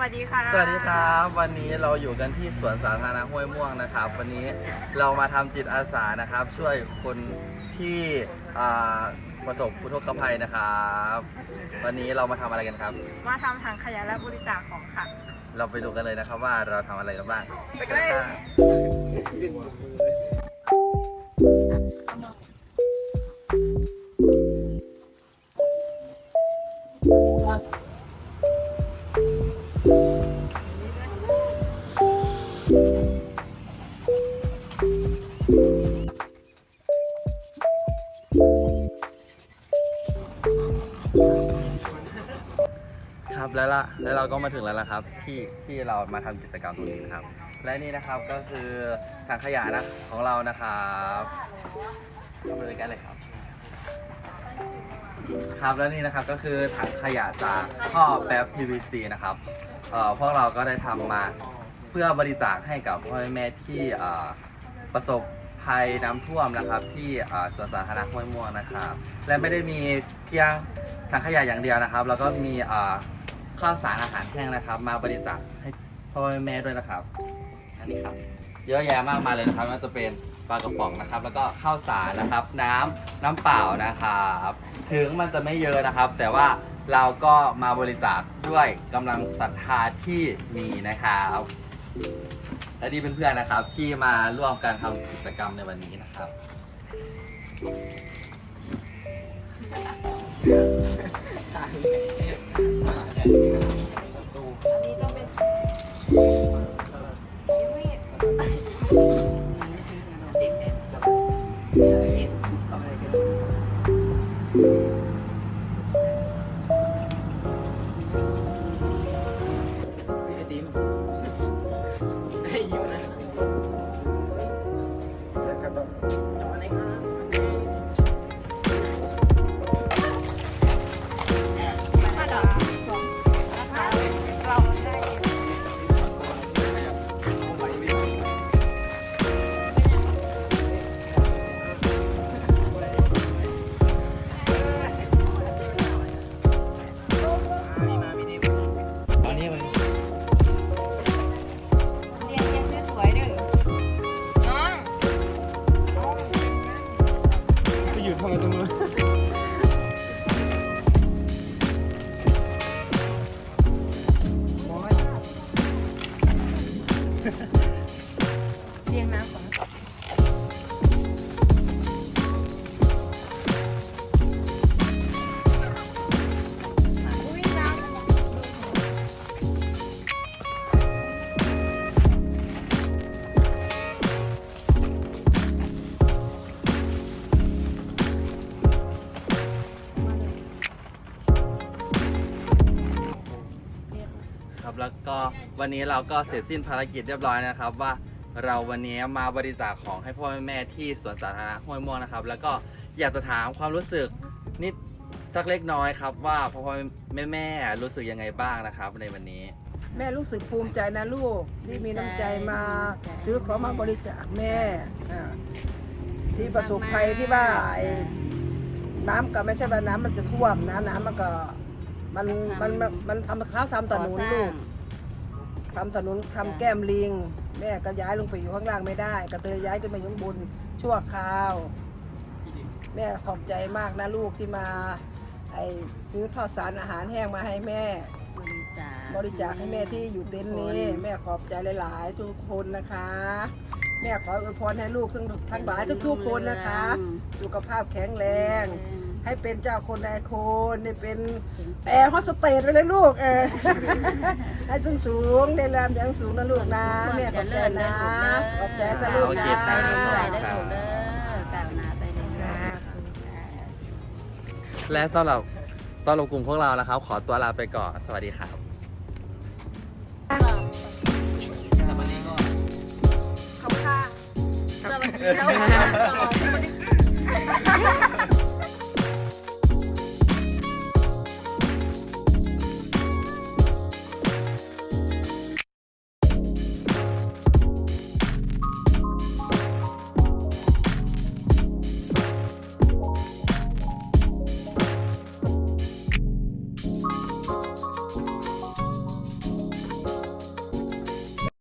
วัสดีค่ะ สวัสดีครับ วันนี้เราอยู่กันที่สวนสาธารณะห้วยม่วงนะครับ วันนี้เรามาทำจิตอาสานะครับ ช่วยคนที่อ่าประสบอุทกภัยนะครับ วันนี้เรามาทำอะไรกันครับ มาทำถังขยะและบริจาคของค่ะ เราไปดูกันเลยนะครับว่าเราทำอะไรกันบ้างไปกันเลย ครับแล้วล่ะแล้วเราก็มาถึงแล้วละครับ ที่ที่เรามาทำกิจกรรมตรงนี้นะครับ และนี่นะครับก็คือถังขยะนะของเรานะครับเข้าไปเลยกันเลยครับ ครับแล้วนี่นะครับก็คือถังขยะจากท่อแป๊บ PVC นะครับเอ่อพวกเราก็ได้ทำมา เพื่อบริจาคให้กับพ่อแม่ที่ประสบภัยน้ำท่วมนะครับที่เอ่อสวนสาธารณะห้วยม่วงนะครับ และไม่ได้มีเพียงถังขยะอย่างเดียวนะครับ แล้วก็มีข้าวสารอาหารแห้งนะครับ มาบริจาคให้พ่อแม่ด้วยนะครับ อันนี้ครับ เยอะแยะมากมายเลยนะครับไม่ว่าจะเป็นปลากระป๋องนะครับ แล้วก็ข้าวสารนะครับ น้ำน้ำเปล่านะครับถึงมันจะไม่เยอะนะครับ แต่ว่าเราก็มาบริจาคด้วยกำลังศรัทธาที่มีนะครับ และนี่เป็นเพื่อนๆนะครับ ที่มาร่วมการทำกิจกรรมในวันนี้นะครับไอ ไอ้ยูนะ ครับ แล้วก็วันนี้เราก็เสร็จสิ้นภารกิจเรียบร้อยนะครับ ว่าเราวันนี้มาบริจาคของให้พ่อแม่ที่สวนสาธารณะห้วยม่วงนะครับ แล้วก็อยากจะถามความรู้สึกนิดสักเล็กน้อยครับ ว่าพ่อพ่อแม่แม่รู้สึกยังไงบ้างนะครับ ในวันนี้ แม่รู้สึกภูมิใจนะลูกที่มีน้ำใจมาซื้อของมาบริจาคแม่อ่าที่ประสบภัยที่ว่าไอ้น้ำก็ไม่ใช่ว่าน้ำมันจะท่วมนะน้ำมันก็ มันมันมันมันทำข้าวทำถนนลูกทำถนนทำแก้มลิง แม่ก็ย้ายลงไปอยู่ข้างล่างไม่ได้ ก็เลยย้ายขึ้นมาอยู่ข้างบนชั่วคราว แม่ขอบใจมากนะลูกที่มาไอ้ซื้อข้าวสารอาหารแห้งมาให้แม่ บริจาคให้แม่ที่อยู่เต็นท์นี้ แม่ขอบใจหลาย ๆ ทุกคนนะคะ แม่ขออวยพรให้ลูกทั้งทั้งหลายทุกๆคนนะคะ สุขภาพแข็งแรง ให้เป็นเจ้าคนนายคนให้เป็นแอร์โฮสเตสไปเลยลูกเออให้สูงสูงๆได้รำอย่างสูงนะลูกนะแม่ขอบใจนะขอบใจจะลูกโอนะเคไปเรื่อยได้ถูกเด้อกล่าวนาไปเรื่อยและสำหรับสำหรับกลุ่มพวกเรานะครับ ขอตัวลาไปก่อนสวัสดีครับแต่วันนี้ก็ขอบค่ะสวัสดีครับ